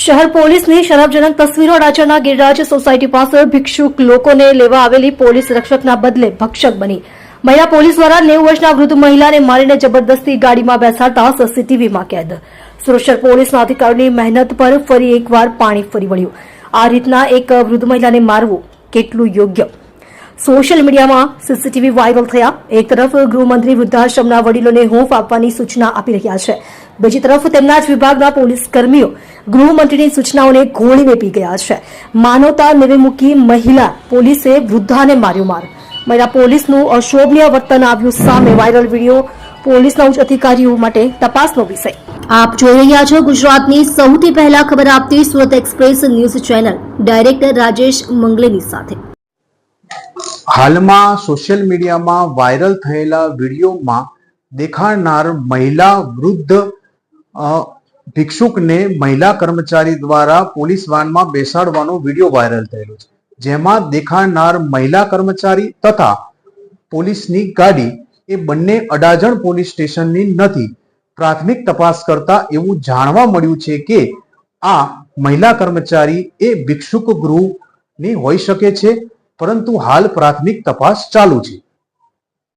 શહેર પોલીસની શરાબજનક તસવીરો અડાજણના ગિરિરાજ સોસાયટી પાસે ભિક્ષુક લોકોને લેવા આવેલી પોલીસ રક્ષકના બદલે ભક્ષક બની. મહિલા પોલીસ દ્વારા નેવું વર્ષના વૃદ્ધ મહિલાને મારીને જબરદસ્તી ગાડીમાં બેસાડતા સીસીટીવીમાં કેદ. સુરક્ષા પોલીસના અધિકારીની મહેનત પર ફરી એકવાર પાણી ફરી વળ્યું. આ રીતના એક વૃદ્ધ મહિલાને મારવું કેટલું યોગ્ય? સોશિયલ મીડિયામાં સીસીટીવી વાયરલ થયા. એક તરફ ગૃહમંત્રી વૃદ્ધાશ્રમના વડીલોને હૂંફ આપવાની સૂચના આપી રહ્યા છે. બીજી તરફ તેમના જ વિભાગના પોલીસ કર્મીઓ ગૃહમંત્રીની સૂચનાઓને ગોળીને પી ગયા છે. માનવતા નિવેમુખી મહિલા પોલીસે વૃદ્ધાને માર્યો માર. મહિલા પોલીસનું અશોભનીય વર્તન આવ્યું સામે વાયરલ વીડિયો. પોલીસના ઉચ્ચ અધિકારીઓ માટે તપાસનો વિષય. આપ જોઈ રહ્યા છો ગુજરાતની સૌથી પહેલા ખબર આપતી Surat express news channel. Director Rajesh Mangleni સાથે. હાલમાં સોશિયલ મીડિયામાં વાયરલ થયેલા વિડીયોમાં દેખાડનાર મહિલા વૃદ્ધ ભિક્ષુકને મહિલા કર્મચારી દ્વારા પોલીસ વાનમાં બેસાડવાનો વીડિયો વાયરલ થયેલો છે. જેમાં દેખાડનાર મહિલા કર્મચારી તથા પોલીસની ગાડી એ બંને અડાજણ પોલીસ સ્ટેશનની નથી. પ્રાથમિક તપાસ કરતા એવું જાણવા મળ્યું છે કે આ મહિલા કર્મચારી એ ભિક્ષુક ગૃહની હોઈ શકે છે. પરંતુ હાલ પ્રાથમિક તપાસ ચાલુ છે.